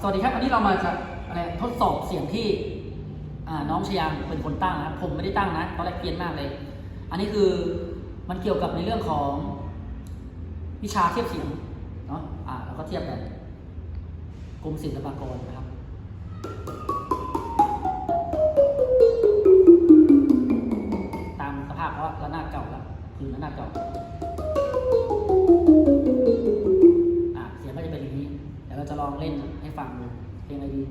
สวัสดีครับวันนี้เรามาจะอะไรทดสอบเสียงที่น้องชยามเป็นคนตั้งนะผมไม่ได้ตั้งนะตอนแรกเกรียนมากเลย อันนี้คือมันเกี่ยวกับในเรื่องของวิชาเทียบเสียงเนาะอ่าเราก็เทียบแบบกรมศิลปากรนะครับตามสภาพเพราะว่าระนาดเก่าแล้วคือระนาดเก่า องเล่นให้ฟังดูเพลงอะไรดี